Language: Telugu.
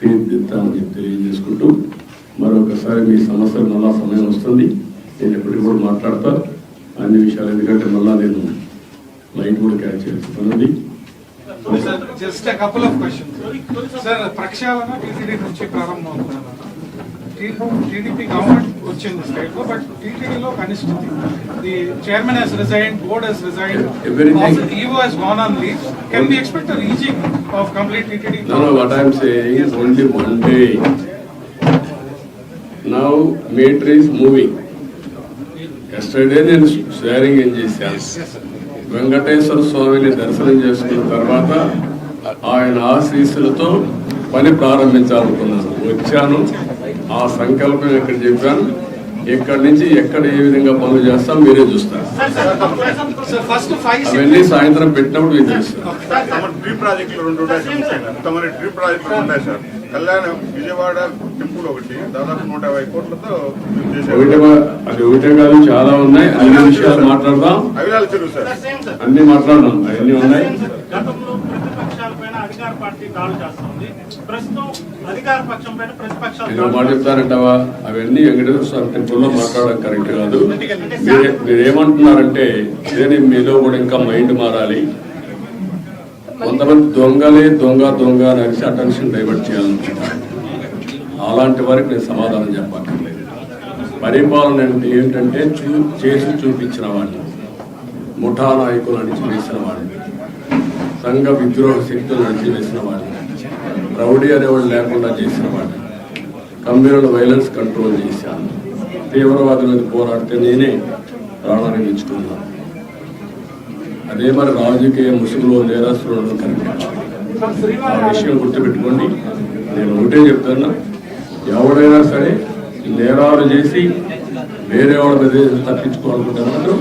తీర్చిదిద్దామని చెప్పి తెలియజేసుకుంటూ మరొకసారి మీ సమస్యలు మళ్ళా సమయం వస్తుంది. నేను ఎప్పటికి కూడా మాట్లాడతా. అన్ని విషయాలు ఎందుకంటే మళ్ళా నేను లైట్ కూడా క్యాచ్ చేస్తున్నాను just couple of questions sir ప్రక్షాళన నుంచి ప్రారంభం అవుతున్నారు టీడీపీ గవర్నమెంట్ వచ్చింది స్టేట్లో బట్ టీటీడీలో కనిష్ఠితి the chairman he's resign board he's resign EO he's gone on leave can be expect reaching of complete TTD No, no, what I'm saying is only one day. Now meter is moving. Yesterday నేను షేరింగ్ ఏం చేశాను. వెంకటేశ్వర స్వామిని దర్శనం చేసుకున్న తర్వాత ఆయన ఆశీస్సులతో పని ప్రారంభించాలనుకున్నాను. వచ్చాను. ఆ సంకల్పం ఇక్కడ చెప్పాను? ఇక్కడి నుంచి ఎక్కడ ఏ విధంగా పనులు చేస్తాం మీరే చూస్తారు. సార్ ఫస్ట్ ఫైవ్ అవన్నీ సాయంత్రం పెట్టినప్పుడు సార్ కళ్యాణం విజయవాడ టెంపుల్ ఒకటి. దాదాపు నూట యాభై కోట్లతో అది ఒకటే కాదు చాలా ఉన్నాయి. అన్ని విషయాలు మాట్లాడదాం. అవిలాల చెరువు సార్. అన్ని మాట్లాడదాం. అవన్నీ ఉన్నాయి. అధికార పార్టీ దాడులు చేస్తుంది. ప్రస్తుతం అధికార పక్షం పైన ప్రతిపక్షాలు మాట చెప్తారంటావా? అవన్నీ వెంకటేశ్వర స్వామి టెంపుల్లో మాట్లాడడం కరెక్ట్ కాదు. మీరే మీరేమంటున్నారంటే ఇదే మీలో కూడా ఇంకా మైండ్ మారాలి. కొంతమంది దొంగలే దొంగ దొంగ అని అటెన్షన్ డైవర్ట్ చేయాలనుకుంటారు అలాంటి వారికి నేను సమాధానం చెప్పక్కర్లేదు. పరిపాలన అంటే ఏంటంటే చూ చేసి చూపించిన వాడిని. ముఠా నాయకులు అణిచివేసిన వాడిని. సంఘ విద్రోహ శక్తులు అణిచివేసిన వాడిని రౌడీ అనేవాడు లేకుండా చేసిన వాడిని కమ్యూనల్ వైలెన్స్ కంట్రోల్ చేశాను. తీవ్రవాదుల మీద పోరాడితే నేనే ప్రాణాన్ని ఇచ్చుకున్నాను అదే మరి రాజకీయ ముసుగులో నేరస్తులను కనిపించాను. ఆ విషయం గుర్తుపెట్టుకోండి. నేను ఒకటే చెప్తున్నా. ఎవడైనా సరే నేరాలు చేసి వేరే వాళ్ళ మీద తప్పించుకోవాలనుకుంటే మాత్రం